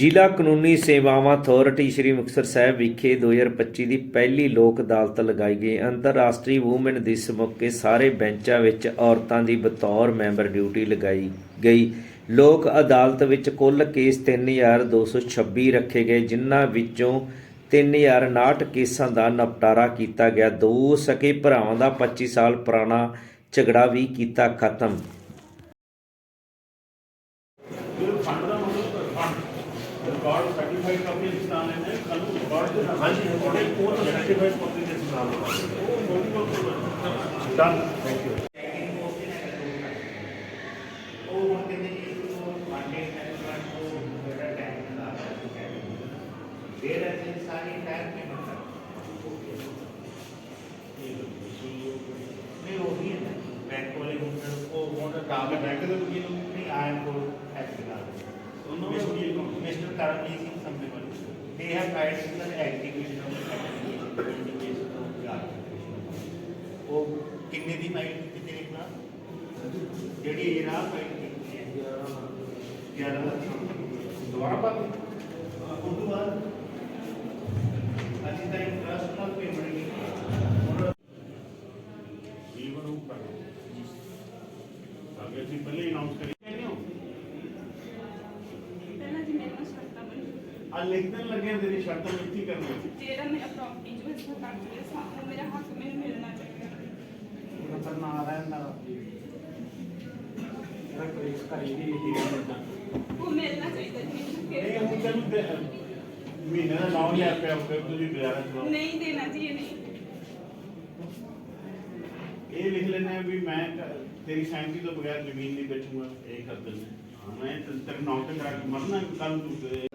ਜ਼ਿਲ੍ਹਾ ਕਾਨੂੰਨੀ ਸੇਵਾਵਾਂ ਅਥਾਰਟੀ ਸ੍ਰੀ ਮੁਕਤਸਰ ਸਾਹਿਬ ਵਿਖੇ 2025 ਦੀ ਪਹਿਲੀ ਲੋਕ ਅਦਾਲਤ ਲਗਾਈ ਗਈ। ਅੰਤਰਰਾਸ਼ਟਰੀ ਵੂਮਨ ਦਿਵਸ ਮੌਕੇ ਸਾਰੇ ਬੈਂਚਾਂ ਵਿੱਚ ਔਰਤਾਂ ਦੀ ਬਤੌਰ ਮੈਂਬਰ ਡਿਊਟੀ ਲਗਾਈ ਗਈ। ਲੋਕ ਅਦਾਲਤ ਵਿੱਚ ਕੁੱਲ ਕੇਸ 3226 ਰੱਖੇ ਗਏ, ਜਿਨ੍ਹਾਂ ਵਿੱਚੋਂ 3059 ਕੇਸਾਂ ਦਾ ਨਿਪਟਾਰਾ ਕੀਤਾ ਗਿਆ। ਦੋ ਸਕੇ ਭਰਾਵਾਂ ਦਾ 25 ਸਾਲ ਪੁਰਾਣਾ ਝਗੜਾ ਵੀ ਕੀਤਾ ਖਤਮ। ਫੰਡ ਦਾ ਮਤਲਬ ਫੰਡ ਰਿਕਾਰਡ ਸਰਟੀਫਾਈਡ ਕਾਪੀ ਇਸ ਤਰ੍ਹਾਂ ਲੈਂਦੇ ਕੱਲ ਨੂੰ ਰਿਕਾਰਡ ਦੇ ਨਾਲ ਹਾਂਜੀ ਉਹਦੇ ਕੋਲ ਸਰਟੀਫਾਈਡ ਕਾਪੀ ਦੇ ਨਾਲ ਡਨ ਥੈਂਕ ਯੂ ਉਹ ਹੁਣ ਕਹਿੰਦੇ ਜੀ ਉਹ ਮੰਡੇ ਐਤਵਾਰ ਤੋਂ ਬੜਾ ਟਾਈਮ ਦਾ ਫਿਰ ਅਸੀਂ ਸਾਰੀ ਟਾਈਮ ਕੇ ਮਤਲਬ ਨਹੀਂ ਉਹ ਵੀ ਹੈ ਨਾ ਬੈਂਕ ਵਾਲੇ ਹੁਣ ਉਹ ਹੁਣ ਕੰਮ ਬੈਂਕ ਦੇ ਵਕੀਲ ਨੂੰ ਨਹੀਂ ਆਇਆ ਕੋਲ ਐਕਟਿਵ ਉਹਨਾਂ ਦੇ ਵਕੀਲ ਕੌਣ? ਮਿਸਟਰ ਕਰਮਜੀਤ ਸਿੰਘ ਸੰਭੇਵਾਲ ਦੇ have right signal execution of indication of ਯਾਰ ਉਹ ਕਿੰਨੇ ਦੀ ਫਾਈਲ ਕੀਤੀ ਤੇਰੇ ਖਿਲਾਫ ਜਿਹੜੀ ਇਹ ਰਾਹ ਫਾਈਲ ਕੀਤੀ ਹੈ 11 ਦੁਬਾਰਾ ਪਾ ਉਸ ਤੋਂ ਬਾਅਦ ਅਸੀਂ ਤਾਂ ਇੰਟਰਸਟ ਨਾਲ ਪੇਮੈਂਟ ਕੀਤੀ ਈਵਨ ਉਹ ਕਰ ਅੱਗੇ ਅਸੀਂ ਪਹਿਲੇ ਅਨਾਉਂਸ ਕਰੀ ਕਹਿੰਦੇ ਹੋ ਪਹਿਲਾਂ ਜੀ ਮੇਰੇ ਨਾਲ ਸ਼ਰਤਾਂ ਬਣੀ ਆ ਲਿਖਣ ਲੱਗੇ ਤੇਰੀ ਸ਼ਰਤਾਂ ਮਿੱਠੀ ਕਰਨੀ ਸੀ ਜਿਹੜਾ ਮੇਰਾ ਪ੍ਰਾਪਰਟੀ ਜੋ ਇਸ ਪ੍ਰਕਾਰ ਦੇ ਸਾਹਮਣੇ ਮੇਰਾ ਹੱਕ ਮੈਨੂੰ ਮਿਲਣਾ ਚਾਹੀਦਾ ਨੰਬਰ ਨਾ ਆ ਰਿਹਾ ਨਾ ਉਹ ਮਿਲਣਾ ਚਾਹੀਦਾ ਜੀ ਮੈਨੂੰ ਇਹ ਫਿਰ ਹੁਣ ਤੈਨੂੰ ਦੇ- ਮਹੀਨੇ ਦਾ 9000 ਰੁਪਏ ਹੋ ਗਿਆ ਤੁਸੀਂ ਗੁਜ਼ਾਰਾ ਕਰੋ ਨਹੀਂ ਦੇਣਾ ਜੀ ਇਹ ਨਹੀਂ ਇਹ ਲਿਖ ਲੈਣਾ ਹੈ ਵੀ ਮੈਂ ਕ- ਤੇਰੀ ਸਹਿਮਤੀ ਤੋਂ ਬਗੈਰ ਜ਼ਮੀਨ ਨਹੀਂ ਵੇਚੂਗਾ ਇਹ ਕਰ ਦਿੰਦੇ ਮੈਂ ਤੇ ਤੇਰੇ ਨਾਮ ਤੇ ਕਰਾ ਕੇ ਮਰਨਾ ਕੱਲ ਹੈ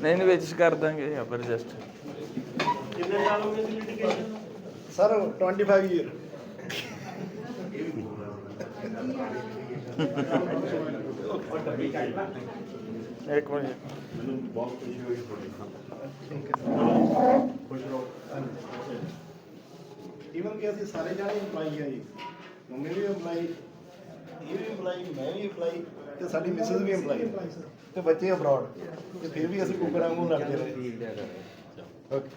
ਨਹੀਂ ਨਹੀਂ ਵਿੱਚ ਕਰ ਦਾਂਗੇ ਆਪਾਂ ਐਡਜਸਟ ਕਿੰਨੇ ਸਾਲ ਹੋ ਗਏ ਸੀ ਲਿਟੀਗੇਸ਼ਨ ਸਰ 25 ਈਅਰ ਇੱਕ ਮਿੰਟ। ਮੈਨੂੰ ਬਹੁਤ ਖੁਸ਼ੀ ਹੋਈ ਤੁਹਾਡੇ ਖੁਸ਼ ਰਹੋ ਈਵਨ ਕਿ ਅਸੀਂ ਸਾਰੇ ਜਾਣੇ EMPLOYE ਆ ਜੀ। ਮੰਮੀ ਵੀ EMPLOYE ਇਹ ਵੀ EMPLOYE ਮੈਂ ਵੀ EMPLOYE ਤੇ ਸਾਡੀ ਮਿਸਿਸ ਵੀ EMPLOYE ਤੇ ਬੱਚੇ ਅਬਰਾਡ ਤੇ ਫਿਰ ਵੀ ਅਸੀਂ ਕੁੱਕੜਾਂ ਵਾਂਗੂ ਲੜਦੇ ਰਹੇ। ਓਕੇ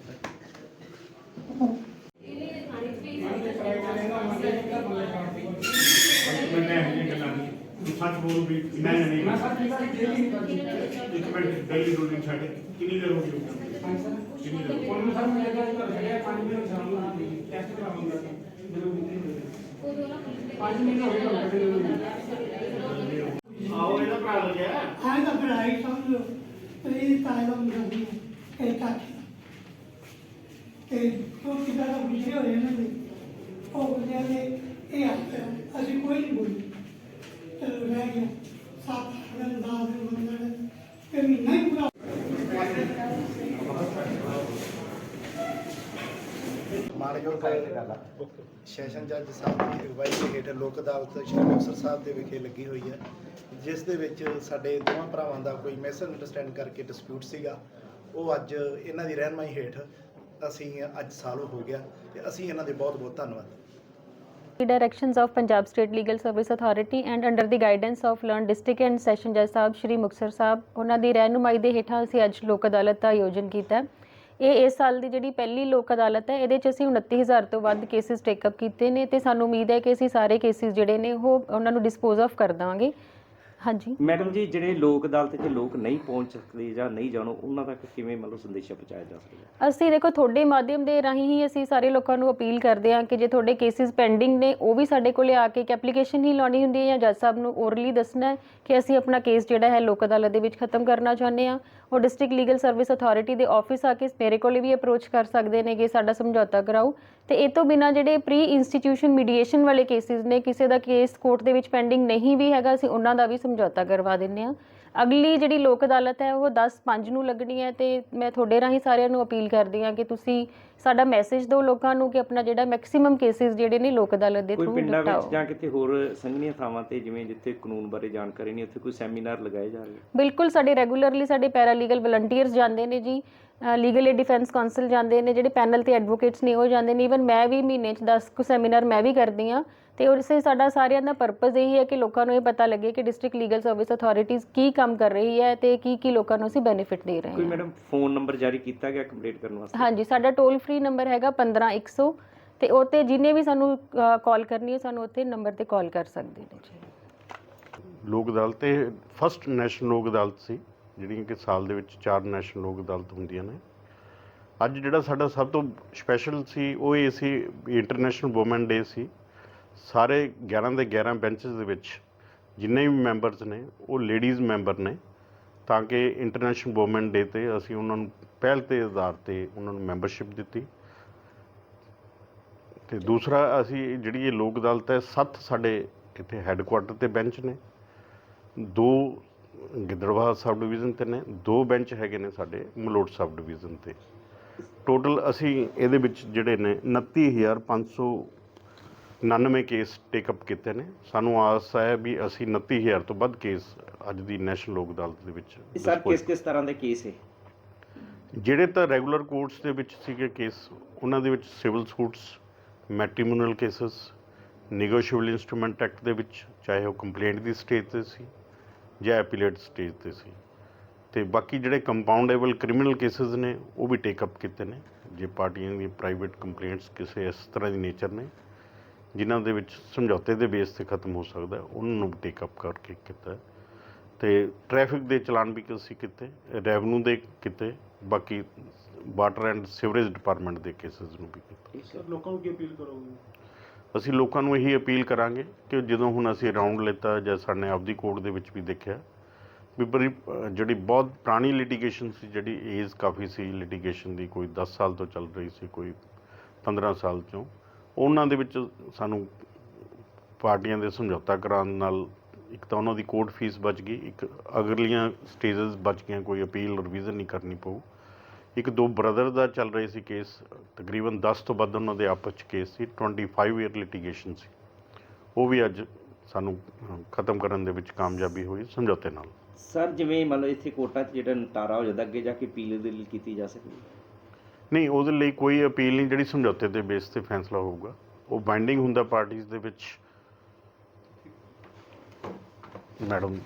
ਮੈਂ ਇਹ ਗੱਲਾਂ ਨਹੀਂ ਸੱਚ ਬੋਲ ਵੀ ਮੈਂ ਨਹੀਂ ਇੱਕ ਮਿੰਟ ਡੇਲੀ ਰੂਟੀਨ ਛੱਡ। ਕਿੰਨੀ ਦੇਰ ਹੋ ਗਈ ਕਿੰਨੀ ਦੇਰ ਹੋ ਗਈ? ਆਓ ਇਹਦਾ ਭਰਾ ਲੱਗਿਆ ਆਏ ਤਾਂ ਫਿਰ ਆਈ ਸਮਝ ਲਓ ਤੇ ਇਹ ਤਾਏ ਦਾ ਮੁੰਡਾ ਸੀ ਇਹ ਕਾਕੀ ਤੇ ਉਹ ਕਿਦਾਂ ਦਾ ਵਿਸ਼ੇ ਹੋਇਆ ਇਹਨਾਂ ਦੇ ਉਹ ਬੰਦਿਆਂ ਦੇ ਇਹ ਆਪ ਅਸੀਂ ਕੋਈ ਨਹੀਂ ਬੋਲੀ ਚਲੋ ਰਹਿ ਗਿਆ ਸੱਤ ਅੱਠ ਦਿਨ ਦਸ ਦਿਨ ਬੰਦਨ ਤੇ ਮਹੀਨਾ ਹੀ ਪੂਰਾ ਮਾਨਯੋਗ ਸੈਸ਼ਨ ਜੱਜ ਸਾਹਿਬ ਦੀ ਅਗਵਾਈ ਦੇ ਹੇਠ ਲੋਕ ਅਦਾਲਤ ਸ਼੍ਰੀ ਮੁਕਤਸਰ ਸਾਹਿਬ ਦੇ ਵਿਖੇ ਲੱਗੀ ਹੋਈ ਹੈ, ਜਿਸ ਦੇ ਵਿੱਚ ਸਾਡੇ ਦੋਵਾਂ ਭਰਾਵਾਂ ਦਾ ਕੋਈ ਮਿਸ ਅੰਡਰਸਟੈਂਡ ਕਰਕੇ ਡਿਸਪਿਊਟ ਸੀਗਾ। ਉਹ ਅੱਜ ਇਹਨਾਂ ਦੀ ਰਹਿਨਮਾਈ ਹੇਠ ਅਸੀਂ ਅੱਜ ਸਾਲ ਹੋ ਗਿਆ ਤੇ ਅਸੀਂ ਇਹਨਾਂ ਦੇ ਬਹੁਤ ਬਹੁਤ ਧੰਨਵਾਦ। The directions of Punjab State Legal Service Authority and under the guidance of Learned District and Session Judge ਸਾਹਿਬ ਸ਼੍ਰੀ ਮੁਕਤਸਰ ਸਾਹਿਬ ਉਹਨਾਂ ਦੀ ਰਹਿਨੁਮਾਈ ਦੇ ਹੇਠਾਂ ਅਸੀਂ ਅੱਜ ਲੋਕ ਅਦਾਲਤ ਦਾ ਆਯੋਜਨ ਕੀਤਾ ਹੈ। ਇਹ ਇਸ ਸਾਲ ਦੀ ਜਿਹੜੀ ਪਹਿਲੀ ਲੋਕ ਅਦਾਲਤ ਹੈ, ਇਹਦੇ 'ਚ ਅਸੀਂ 29000 ਤੋਂ ਵੱਧ ਕੇਸਿਸ ਟੇਕਅਪ ਕੀਤੇ ਨੇ ਤੇ ਸਾਨੂੰ ਉਮੀਦ ਹੈ ਕਿ ਅਸੀਂ ਸਾਰੇ ਕੇਸਿਸ ਜਿਹੜੇ ਨੇ ਉਹ ਉਹਨਾਂ ਨੂੰ ਡਿਸਪੋਜ਼ ਆਫ ਕਰ ਦੇਵਾਂਗੇ ਹਾਂਜੀ। ਮੈਡਮ ਜੀ ਜਿਹੜੇ ਲੋਕ ਅਦਾਲਤ 'ਚ ਲੋਕ ਨਹੀਂ ਪਹੁੰਚ ਸਕਦੇ ਜਾਂ ਨਹੀਂ ਜਾਣੋ ਉਹਨਾਂ ਤੱਕ ਕਿਵੇਂ ਮਤਲਬ ਸੰਦੇਸ਼ਾ ਪਹੁੰਚਾਇਆ ਜਾ ਸਕਦਾ ਅਸੀਂ ਦੇਖੋ ਤੁਹਾਡੇ ਮਾਧਿਅਮ ਦੇ ਰਾਹੀਂ ਹੀ ਅਸੀਂ ਸਾਰੇ ਲੋਕਾਂ ਨੂੰ ਅਪੀਲ ਕਰਦੇ ਹਾਂ ਕਿ ਜੇ ਤੁਹਾਡੇ ਕੇਸਿਸ ਪੈਂਡਿੰਗ ਨੇ ਉਹ ਵੀ ਸਾਡੇ ਕੋਲੇ ਆ ਕੇ ਇੱਕ ਐਪਲੀਕੇਸ਼ਨ ਹੀ ਲਾਉਣੀ ਹੁੰਦੀ ਹੈ ਜਾਂ ਜੱਜ ਸਾਹਿਬ ਨੂੰ ਓਰਲੀ ਦੱਸਣਾ ਹੈ ਕਿ ਅਸੀਂ ਆਪਣਾ ਕੇਸ ਜਿਹੜਾ ਹੈ ਲੋਕ ਅਦਾਲਤ ਦੇ ਵਿੱਚ ਖਤਮ ਕਰਨਾ ਚਾਹੁੰਦੇ ਹਾਂ। ਉਹ ਡਿਸਟ੍ਰਿਕਟ ਲੀਗਲ ਸਰਵਿਸ ਅਥਾਰਟੀ ਦੇ ਆਫਿਸ ਆ ਕੇ ਮੇਰੇ ਕੋਲੇ ਵੀ ਅਪਰੋਚ ਕਰ ਸਕਦੇ ਨੇ ਕਿ ਸਾਡਾ ਸਮਝੌਤਾ ਕਰਾਓ। ਤੇ ਇਹ ਤੋਂ ਬਿਨਾ ਜਿਹੜੇ ਪ੍ਰੀ ਇੰਸਟੀਟਿਊਸ਼ਨ ਮੀਡੀਏਸ਼ਨ ਵਾਲੇ ਕੇਸਿਸ ਨੇ ਕਿਸੇ ਦਾ ਕੇਸ ਕੋਰਟ ਦੇ ਵਿੱਚ ਪੈਂਡਿੰਗ ਨਹੀਂ ਵੀ ਹੈਗਾ ਅਸੀਂ ਉਹਨਾਂ ਦਾ ਵੀ ਸਮਝੌਤਾ ਕਰਵਾ ਦਿੰਨੇ ਆ ਅਗਲੀ ਜਿਹੜੀ ਲੋਕ ਅਦਾਲਤ ਹੈ ਉਹ 10 5 ਨੂੰ ਲੱਗਣੀ ਹੈ ਤੇ ਮੈਂ ਤੁਹਾਡੇ ਰਾਹੀਂ ਸਾਰਿਆਂ ਨੂੰ ਅਪੀਲ ਕਰਦੀ ਹਾਂ ਕਿ ਤੁਸੀਂ ਸਾਡਾ ਮੈਸੇਜ ਦਿਓ ਲੋਕਾਂ ਨੂੰ ਕਿ ਆਪਣਾ ਜਿਹੜਾ ਮੈਕਸਿਮਮ ਕੇਸਿਸ ਜਿਹੜੇ ਨੇ ਲੋਕ ਅਦਾਲਤ ਦੇ ਕੋਈ ਥਰੂ ਪਿੰਡਾਂ ਨਿਪਟਾਓ ਵਿੱਚ ਜਾਂ ਕਿਤੇ ਹੋਰ ਸੰਘਣੀਆਂ ਥਾਵਾਂ ਤੇ ਜਿਵੇਂ ਜਿੱਥੇ ਕਾਨੂੰਨ ਬਾਰੇ ਜਾਣਕਾਰੀ ਨਹੀਂ ਉੱਥੇ ਕੋਈ ਸੈਮੀਨਾਰ ਲਗਾਏ ਜਾ ਰਹੇ? ਬਿਲਕੁਲ ਸਾਡੇ ਰੈਗੂਲਰਲੀ ਸਾਡੇ ਪੈਰਾਲੀਗਲ ਵਲੰਟੀਅਰਸ ਜਾਂਦੇ ਨੇ ਜੀ। ਲੀਗਲ ਏਡ ਡਿਫੈਂਸ ਕਾਉਂਸਲ ਜਾਂਦੇ ਨੇ ਜਿਹੜੇ ਪੈਨਲ ਤੇ ਐਡਵੋਕੇਟਸ ਨੇ ਉਹ ਜਾਂਦੇ ਨੇ। ਈਵਨ ਮੈਂ ਵੀ ਮਹੀਨੇ 'ਚ 10 ਕੁ ਸੈਮੀਨਾਰ ਮੈਂ ਵੀ ਕਰਦੀ ਆ ਤੇ ਉਸੇ ਸਾਡਾ ਸਾਰਿਆਂ ਦਾ ਪਰਪਸ ਇਹੀ ਹੈ ਕਿ ਲੋਕਾਂ ਨੂੰ ਇਹ ਪਤਾ ਲੱਗੇ ਕਿ ਡਿਸਟ੍ਰਿਕਟ ਲੀਗਲ ਸਰਵਿਸ ਅਥਾਰਟੀਜ਼ ਕੀ ਕੰਮ ਕਰ ਰਹੀ ਹੈ ਤੇ ਕੀ ਕੀ ਲੋਕਾਂ ਨੂੰ ਅਸੀਂ ਬੈਨੀਫਿਟ ਦੇ ਰਹੇ ਕੋਈ ਹਾਂ। ਮੈਡਮ ਫੋਨ ਨੰਬਰ ਜਾਰੀ ਕੀਤਾ ਗਿਆ ਕੰਪਲੀਟ ਕਰਨ ਵਾਸਤੇ? ਹਾਂਜੀ ਸਾਡਾ ਟੋਲ ਫ੍ਰੀ ਨੰਬਰ ਹੈਗਾ 15100 ਤੇ ਉਹ ਤੇ ਜਿਨੇ ਵੀ ਸਾਨੂੰ ਕਾਲ ਕਰਨੀ ਹੈ ਸਾਨੂੰ ਉੱਥੇ ਨੰਬਰ ਤੇ ਕਾਲ ਕਰ ਸਕਦੇ ਨੇ ਜੀ। ਲੋਕ ਅਦਾਲਤ ਇਹ ਫਸਟ ਨੈਸ਼ਨਲ ਲੋਕ ਅਦਾਲਤ ਸੀ। ਜਿਹੜੀਆਂ ਕਿ ਸਾਲ ਦੇ ਵਿੱਚ ਚਾਰ ਨੈਸ਼ਨਲ ਲੋਕ ਅਦਾਲਤ ਹੁੰਦੀਆਂ ਨੇ। ਅੱਜ ਜਿਹੜਾ ਸਾਡਾ ਸਭ ਤੋਂ ਸਪੈਸ਼ਲ ਸੀ, ਉਹ ਇਹ ਸੀ ਇੰਟਰਨੈਸ਼ਨਲ ਔਮਨ ਡੇ ਸੀ। ਸਾਰੇ 11 ਦੇ 11 ਬੈਂਚਸ ਦੇ ਵਿੱਚ ਜਿੰਨੇ ਵੀ ਮੈਂਬਰਸ ਨੇ, ਉਹ ਲੇਡੀਜ਼ ਮੈਂਬਰ ਨੇ। ਤਾਂ ਕਿ ਇੰਟਰਨੈਸ਼ਨਲ ਔਮਨ ਡੇ ਤੇ ਅਸੀਂ ਉਹਨਾਂ ਨੂੰ ਪਹਿਲ ਦੇ ਆਧਾਰ ਤੇ ਉਹਨਾਂ ਨੂੰ ਮੈਂਬਰਸ਼ਿਪ ਦਿੱਤੀ। ਤੇ ਦੂਸਰਾ ਅਸੀਂ ਜਿਹੜੀ ਇਹ ਲੋਕ ਅਦਾਲਤ ਹੈ, ਸੱਤ ਸਾਡੇ ਇੱਥੇ ਹੈੱਡਕੁਆਟਰ ਤੇ ਬੈਂਚ ਨੇ। ਦੋ ਗਿੱਦੜਬਾਹਾ ਸਬ ਡਿਵੀਜ਼ਨ ਤੇ ਨੇ ਦੋ ਬੈਂਚ ਹੈਗੇ ਨੇ ਸਾਡੇ ਮਲੋਟ ਸਬ ਡਿਵੀਜ਼ਨ ਤੇ। ਟੋਟਲ ਅਸੀਂ ਇਹਦੇ ਵਿੱਚ ਜਿਹੜੇ ਨੇ 29599 ਕੇਸ ਟੇਕ ਅਪ ਕੀਤੇ ਨੇ। ਸਾਨੂੰ ਆਸ ਹੈ ਵੀ ਅਸੀਂ 29000 ਤੋਂ ਵੱਧ ਕੇਸ ਅੱਜ ਦੀ ਨੈਸ਼ਨਲ ਲੋਕ ਅਦਾਲਤ ਦੇ ਵਿੱਚ ਸਰ ਕਿਸ ਕਿਸ ਤਰ੍ਹਾਂ ਦੇ ਕੇਸ ਹੈ ਜਿਹੜੇ ਤਾਂ ਰੈਗੂਲਰ ਕੋਰਟਸ ਦੇ ਵਿੱਚ ਸੀਗੇ ਕੇਸ ਉਹਨਾਂ ਦੇ ਵਿੱਚ civil suits matrimonial cases negotiable instrument act ਦੇ ਵਿੱਚ ਚਾਹੇ ਉਹ ਕੰਪਲੇਂਟ ਦੀ ਸਟੇਜ ਤੇ ਸੀ ਜਾਂ ਐਪੀਲੇਟ ਸਟੇਜ ਤੇ ਸੀ। ਤੇ ਬਾਕੀ ਜਿਹੜੇ ਕੰਪਾਊਂਡੇਬਲ ਕ੍ਰਿਮੀਨਲ ਕੇਸਿਸ ਨੇ, ਉਹ ਵੀ ਟੇਕ ਅਪ ਕੀਤੇ ਨੇ। ਜੇ ਪਾਰਟੀਆਂ ਦੀ ਪ੍ਰਾਈਵੇਟ ਕੰਪਲੇਂਟਸ ਕਿਸੇ ਇਸ ਤਰ੍ਹਾਂ ਦੀ ਨੇਚਰ ਨੇ, ਜਿਨ੍ਹਾਂ ਦੇ ਵਿੱਚ ਸਮਝੌਤੇ ਦੇ ਬੇਸ ਤੇ ਖਤਮ ਹੋ ਸਕਦਾ ਉਹਨਾਂ ਨੂੰ ਟੇਕ ਅਪ ਕਰਕੇ ਕੀਤਾ ਹੈ। ਤੇ ਟ੍ਰੈਫਿਕ ਦੇ ਚਲਾਨ ਵੀ ਅਸੀਂ ਕੀਤੇ ਰੈਵਨਿਊ ਦੇ ਕੀਤੇ, ਬਾਕੀ ਵਾਟਰ ਐਂਡ ਸੀਵਰੇਜ ਡਿਪਾਰਟਮੈਂਟ ਦੇ ਕੇਸਸ ਨੂੰ ਵੀ ਕੀਤਾ। ਸਰ ਲੋਕਾਂ ਨੂੰ ਕੀ ਅਪੀਲ ਕਰੋਗੇ? ਅਸੀਂ ਲੋਕਾਂ ਨੂੰ ਇਹੀ ਅਪੀਲ ਕਰਾਂਗੇ ਕਿ ਜਦੋਂ ਹੁਣ ਅਸੀਂ ਰਾਉਂਡ ਲਿੱਤਾ ਜਾਂ ਸਾਡੇ ਆਪਦੀ ਕੋਰਟ ਦੇ ਵਿੱਚ ਵੀ ਦੇਖਿਆ, ਵੀ ਬੜੀ ਜਿਹੜੀ ਬਹੁਤ ਪੁਰਾਣੀ ਲਿਟੀਗੇਸ਼ਨ ਸੀ, ਜਿਹੜੀ ਏਜ ਕਾਫੀ ਸੀ ਲਿਟੀਗੇਸ਼ਨ ਦੀ, ਕੋਈ 10 ਸਾਲ ਤੋਂ ਚੱਲ ਰਹੀ ਸੀ, ਕੋਈ 15 ਸਾਲ ਤੋਂ ਉਹਨਾਂ ਦੇ ਵਿੱਚ ਸਾਨੂੰ ਪਾਰਟੀਆਂ ਦੇ ਸਮਝੌਤਾ ਕਰਾਉਣ ਨਾਲ ਇੱਕ ਤਾਂ ਉਹਨਾਂ ਦੀ ਕੋਰਟ ਫੀਸ ਬਚ ਗਈ, ਇੱਕ ਅਗਲੀਆਂ ਸਟੇਜਸ ਬਚ ਗਈਆਂ, ਕੋਈ ਅਪੀਲ ਰਿਵੀਜ਼ਨ ਨਹੀਂ ਕਰਨੀ ਪਊ। ਇੱਕ ਦੋ ਬ੍ਰਦਰ ਦਾ ਚੱਲ ਰਹੀ ਸੀ ਕੇਸ ਤਕਰੀਬਨ 10 ਤੋਂ ਵੱਧ ਉਹਨਾਂ ਦੇ ਆਪਸ ਚ ਕੇਸ ਸੀ 25 ਈਅਰ ਲਿਟੀਗੇਸ਼ਨ ਸੀ। ਉਹ ਵੀ ਅੱਜ ਸਾਨੂੰ ਖਤਮ ਕਰਨ ਦੇ ਵਿੱਚ ਕਾਮਯਾਬੀ ਹੋਈ ਸਮਝੌਤੇ ਨਾਲ। ਸਰ ਜਿਵੇਂ ਮੰਨ ਲਓ ਇੱਥੇ ਕੋਰਟਾਂ 'ਚ ਜਿਹੜਾ ਨਿਪਟਾਰਾ ਹੋ ਜਾਂਦਾ ਅੱਗੇ ਜਾ ਕੇ ਅਪੀਲ ਦੇ ਲਈ ਕੀਤੀ ਜਾ ਸਕਦੀ ਨਹੀਂ ਉਹਦੇ ਲਈ ਕੋਈ ਅਪੀਲ ਨਹੀਂ ਜਿਹੜੀ ਸਮਝੌਤੇ ਦੇ ਬੇਸ ਤੇ ਫੈਸਲਾ ਹੋਊਗਾ। ਉਹ ਬਾਈਂਡਿੰਗ ਹੁੰਦਾ ਪਾਰਟੀਆਂ ਦੇ ਵਿੱਚ। ਮੈਡਮ